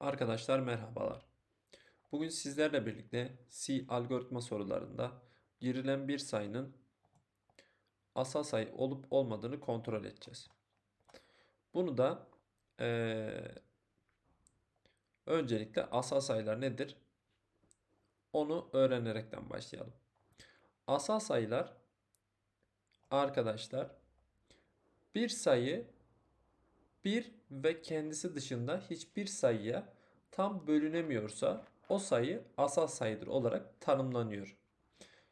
Arkadaşlar merhabalar. Bugün sizlerle birlikte C algoritma sorularında girilen bir sayının asal sayı olup olmadığını kontrol edeceğiz. Bunu da eee, öncelikle asal sayılar nedir? Onu öğrenerekten başlayalım. Asal sayılar arkadaşlar bir sayı bir ve kendisi dışında hiçbir sayıya tam bölünemiyorsa o sayı asal sayıdır olarak tanımlanıyor.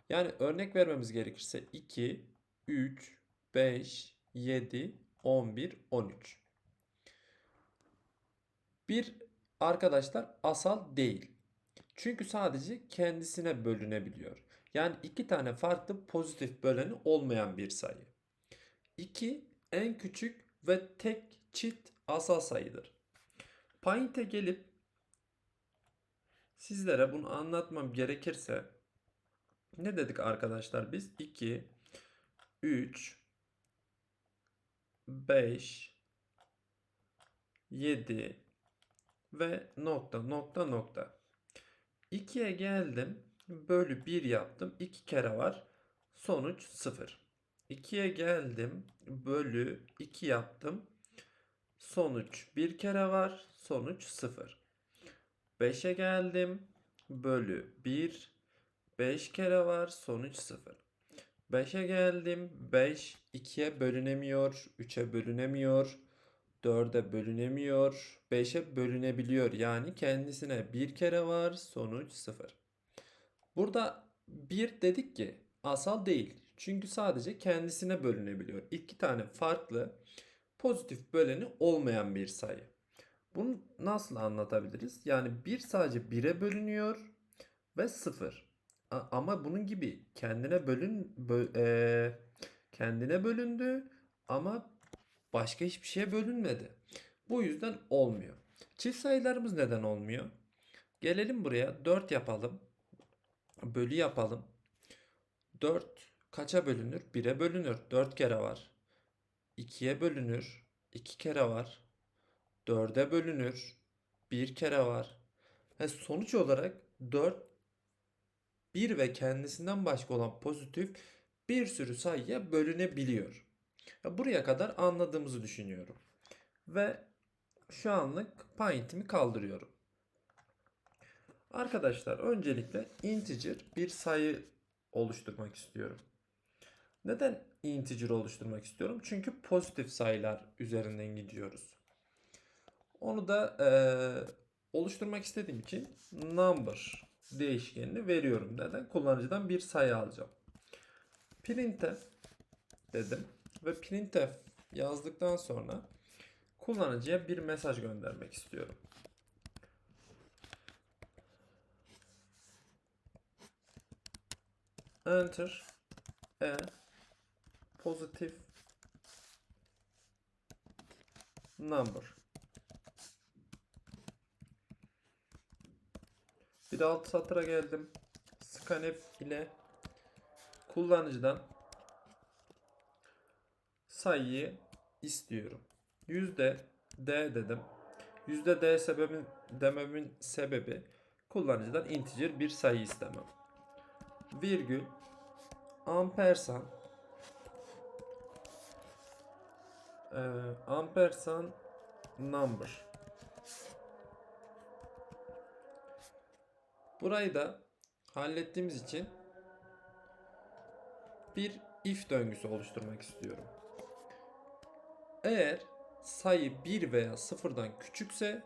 Yani örnek vermemiz gerekirse 2, 3, 5, 7, 11, 13. Bir arkadaşlar asal değil. Çünkü sadece kendisine bölünebiliyor. Yani iki tane farklı pozitif böleni olmayan bir sayı. 2 en küçük ve tek çift asal sayıdır. Paint'e gelip sizlere bunu anlatmam gerekirse ne dedik arkadaşlar biz? 2 3 5 7 ve nokta nokta nokta. 2'ye geldim. Bölü 1 yaptım. 2 kere var. Sonuç 0. 2'ye geldim. Bölü 2 yaptım. Sonuç 1 kere var. Sonuç 0. 5'e geldim. Bölü 1. 5 kere var. Sonuç 0. 5'e geldim. 5 2'ye bölünemiyor. 3'e bölünemiyor. 4'e bölünemiyor. 5'e bölünebiliyor. Yani kendisine bir kere var. Sonuç 0. Burada 1 dedik ki asal değil. Çünkü sadece kendisine bölünebiliyor. İki tane farklı pozitif böleni olmayan bir sayı. Bunu nasıl anlatabiliriz? Yani 1 sadece 1'e bölünüyor ve 0. A- Ama bunun gibi kendine bölün bö- eee, kendine bölündü ama başka hiçbir şeye bölünmedi. Bu yüzden olmuyor. Çift sayılarımız neden olmuyor? Gelelim buraya 4 yapalım. Bölü yapalım. 4 kaça bölünür? 1'e bölünür. 4 kere var. 2'ye bölünür. 2 kere var. 4'e bölünür. 1 kere var. Ve sonuç olarak 4 1 ve kendisinden başka olan pozitif bir sürü sayıya bölünebiliyor. Ya Buraya kadar anladığımızı düşünüyorum. Ve şu anlık Paint'imi kaldırıyorum. Arkadaşlar öncelikle integer bir sayı oluşturmak istiyorum. Neden integer oluşturmak istiyorum? Çünkü pozitif sayılar üzerinden gidiyoruz. Onu da eee, oluşturmak istediğim için number değişkenini veriyorum. Neden? Kullanıcıdan bir sayı alacağım. Printf dedim ve printf yazdıktan sonra kullanıcıya bir mesaj göndermek istiyorum. Enter a positive number. Bir de alt satıra geldim. Scanf ile kullanıcıdan sayıyı istiyorum. Yüzde D dedim. Yüzde D sebebin dememin sebebi kullanıcıdan integer bir sayı istemem. Virgül ampersan eee ampersan number. Burayı da hallettiğimiz için bir if döngüsü oluşturmak istiyorum. Eğer sayı 1 veya 0'dan küçükse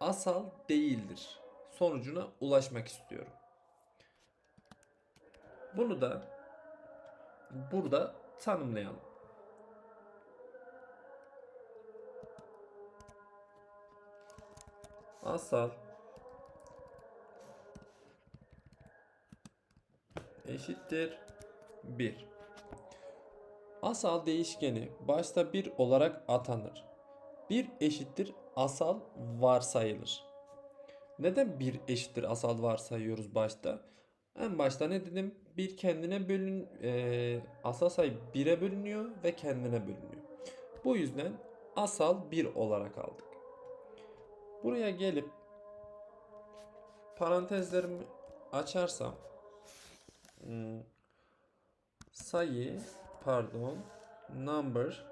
asal değildir. Sonucuna ulaşmak istiyorum. Bunu da burada tanımlayalım. Asal eşittir 1. Asal değişkeni başta 1 olarak atanır. 1 eşittir asal varsayılır. Neden 1 eşittir asal varsayıyoruz başta? En başta ne dedim? Bir kendine bölün eee, asal sayı 1'e bölünüyor ve kendine bölünüyor. Bu yüzden asal 1 olarak aldık. Buraya gelip parantezlerimi açarsam hmm, sayı pardon number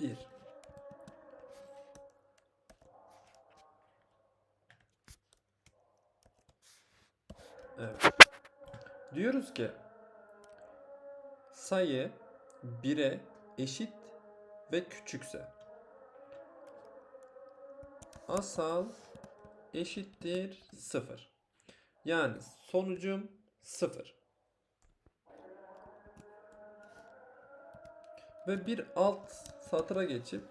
bir Evet. Diyoruz ki sayı 1'e eşit ve küçükse asal eşittir 0. Yani sonucum 0. Ve bir alt satıra geçip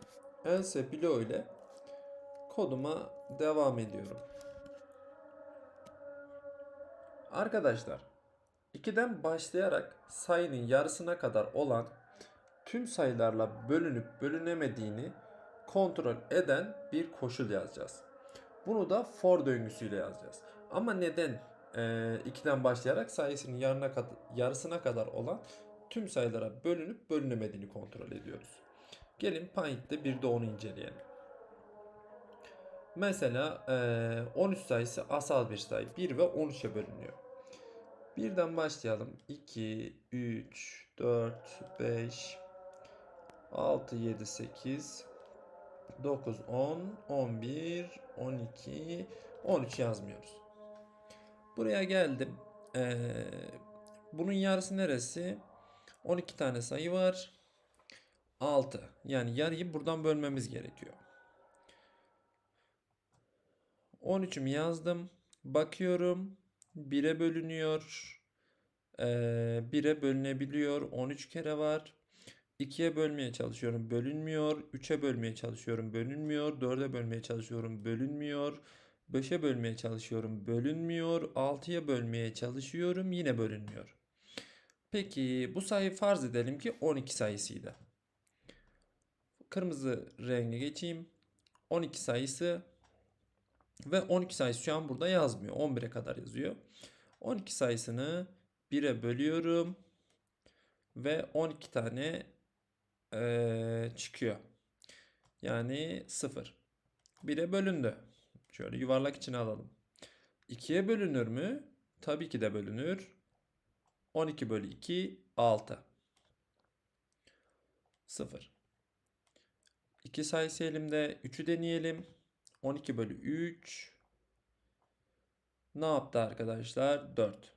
else bloğu ile koduma devam ediyorum. Arkadaşlar 2'den başlayarak sayının yarısına kadar olan tüm sayılarla bölünüp bölünemediğini kontrol eden bir koşul yazacağız. Bunu da for döngüsüyle yazacağız. Ama neden 2'den başlayarak sayısının yarına yarısına kadar olan tüm sayılara bölünüp bölünemediğini kontrol ediyoruz. Gelin Python'da bir de onu inceleyelim. Mesela eee, 13 sayısı asal bir sayı. 1 ve 13'e bölünüyor. Birden başlayalım. 2, 3, 4, 5, 6, 7, 8, 9, 10, 11, 12, 13 yazmıyoruz. Buraya geldim. Ee, bunun yarısı neresi? 12 tane sayı var. 6. Yani yarıyı buradan bölmemiz gerekiyor. 13'ümü yazdım. Bakıyorum. 1'e bölünüyor. Ee, 1'e bölünebiliyor. 13 kere var. 2'ye bölmeye çalışıyorum. Bölünmüyor. 3'e bölmeye çalışıyorum. Bölünmüyor. 4'e bölmeye çalışıyorum. Bölünmüyor. 5'e bölmeye çalışıyorum. Bölünmüyor. 6'ya bölmeye çalışıyorum. Yine bölünmüyor. Peki bu sayı farz edelim ki 12 sayısıydı. Kırmızı renge geçeyim. 12 sayısı ve 12 sayısı şu an burada yazmıyor. 11'e kadar yazıyor. 12 sayısını 1'e bölüyorum. Ve 12 tane eee, çıkıyor. Yani 0. 1'e bölündü. Şöyle yuvarlak içine alalım. 2'ye bölünür mü? Tabii ki de bölünür. 12 bölü 2 6. 0. 2 sayısı elimde. 3'ü deneyelim. 12 bölü 3 ne yaptı arkadaşlar? 4.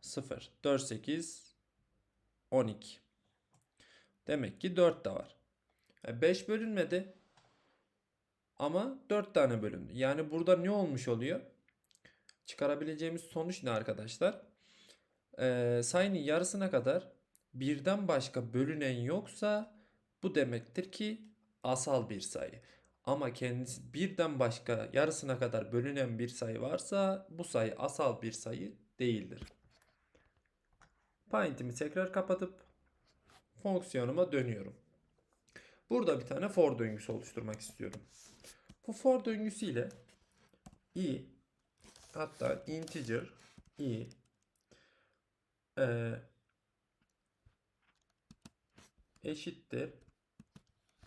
0. 4, 8, 12. Demek ki 4 de var. 5 bölünmedi. Ama 4 tane bölündü. Yani burada ne olmuş oluyor? Çıkarabileceğimiz sonuç ne arkadaşlar? Ee, sayının yarısına kadar birden başka bölünen yoksa bu demektir ki asal bir sayı. Ama kendisi birden başka yarısına kadar bölünen bir sayı varsa bu sayı asal bir sayı değildir. Paint'imi tekrar kapatıp fonksiyonuma dönüyorum. Burada bir tane for döngüsü oluşturmak istiyorum. Bu for döngüsüyle i hatta integer i e, eşittir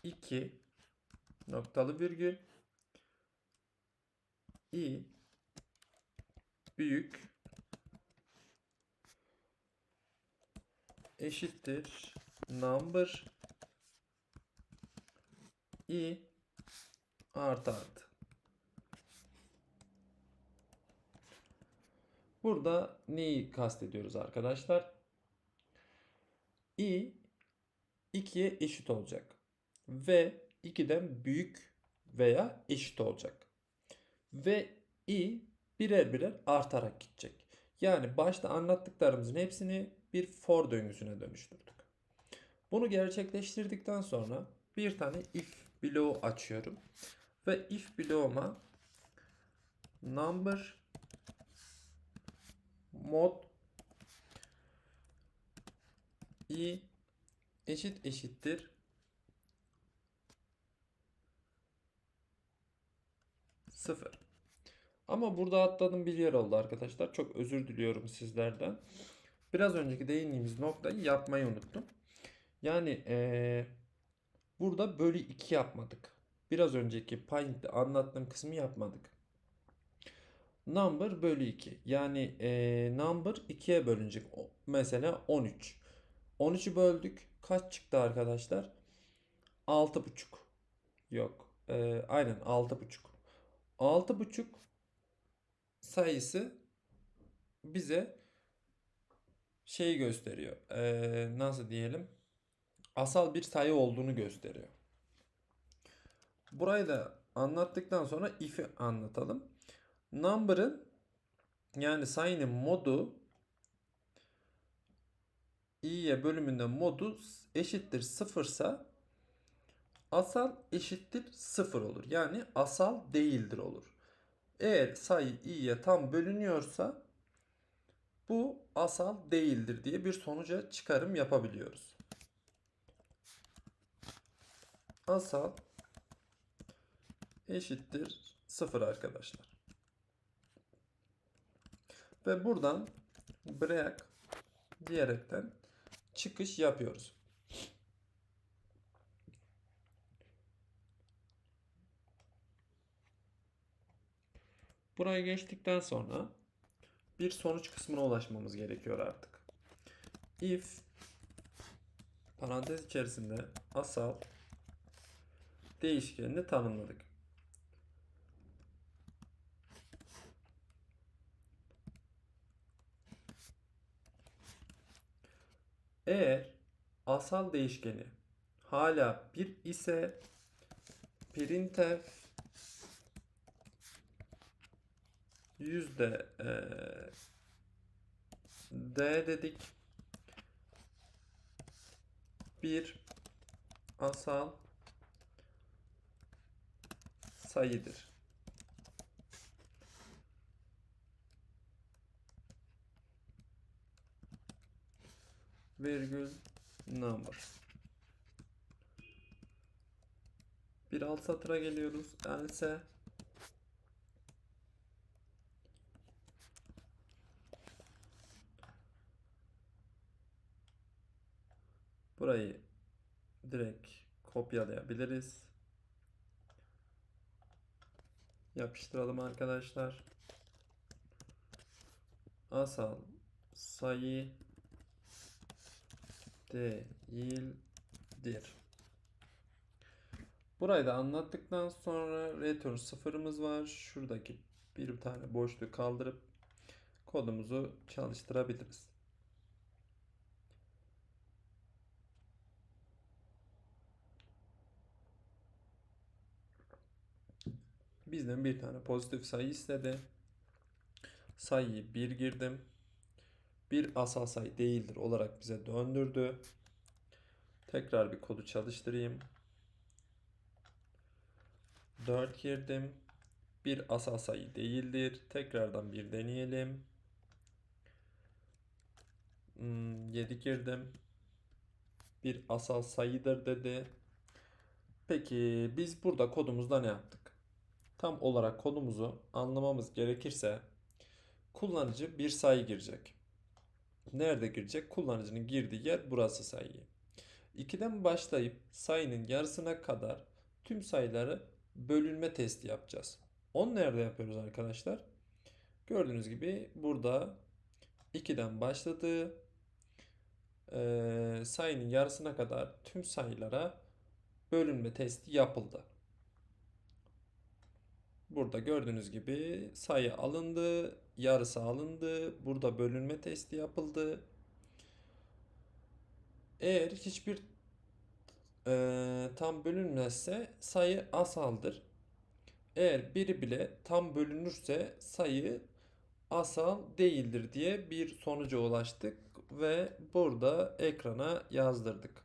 2 noktalı virgül i büyük eşittir number i artı. Burada neyi kastediyoruz arkadaşlar? i 2'ye eşit olacak. Ve 2'den büyük veya eşit olacak. Ve i birer birer artarak gidecek. Yani başta anlattıklarımızın hepsini bir for döngüsüne dönüştürdük. Bunu gerçekleştirdikten sonra bir tane if bloğu açıyorum. Ve if bloğuma number mod i eşit eşittir sıfır. Ama burada atladığım bir yer oldu arkadaşlar. Çok özür diliyorum sizlerden. Biraz önceki değindiğimiz noktayı yapmayı unuttum. Yani eee, Burada bölü 2 yapmadık. Biraz önceki Paint'te anlattığım kısmı yapmadık. Number bölü 2. Yani eee, number 2'ye bölünecek. Mesela 13. 13'ü böldük. Kaç çıktı arkadaşlar? 6,5. Yok. Eee, aynen 6,5. 6,5 sayısı bize şeyi gösteriyor. Eee, nasıl diyelim? Asal bir sayı olduğunu gösteriyor. Burayı da anlattıktan sonra if'i anlatalım. Number'ın yani sayının modu i'ye bölümünde modu eşittir sıfırsa asal eşittir sıfır olur. Yani asal değildir olur. Eğer sayı i'ye tam bölünüyorsa bu asal değildir diye bir sonuca çıkarım yapabiliyoruz. Asal eşittir sıfır arkadaşlar. Ve buradan break diyerekten çıkış yapıyoruz. Burayı geçtikten sonra bir sonuç kısmına ulaşmamız gerekiyor artık. If parantez içerisinde asal değişkenini tanımladık. Eğer asal değişkeni hala 1 ise printf yüzde eee, d dedik. Bir asal sayıdır. Virgül number. Bir alt satıra geliyoruz. Else burayı direkt kopyalayabiliriz. Yapıştıralım arkadaşlar. Asal sayı değildir. Burayı da anlattıktan sonra return sıfırımız var. Şuradaki bir tane boşluğu kaldırıp kodumuzu çalıştırabiliriz. Bizden bir tane pozitif sayı istedi. Sayıyı 1 girdim. Bir asal sayı değildir olarak bize döndürdü. Tekrar bir kodu çalıştırayım. 4 girdim. Bir asal sayı değildir. Tekrardan bir deneyelim. 7 girdim. Bir asal sayıdır dedi. Peki biz burada kodumuzda ne yaptık? Tam olarak kodumuzu anlamamız gerekirse kullanıcı bir sayı girecek. Nerede girecek? Kullanıcının girdiği yer burası sayıyı. 2'den başlayıp sayının yarısına kadar tüm sayıları bölünme testi yapacağız. Onu nerede yapıyoruz arkadaşlar? Gördüğünüz gibi burada 2'den başladı. Ee, sayının yarısına kadar tüm sayılara bölünme testi yapıldı. Burada gördüğünüz gibi sayı alındı, yarısı alındı. Burada bölünme testi yapıldı. Eğer hiçbir e, tam bölünmezse sayı asaldır. Eğer biri bile tam bölünürse sayı asal değildir diye bir sonuca ulaştık ve burada ekrana yazdırdık.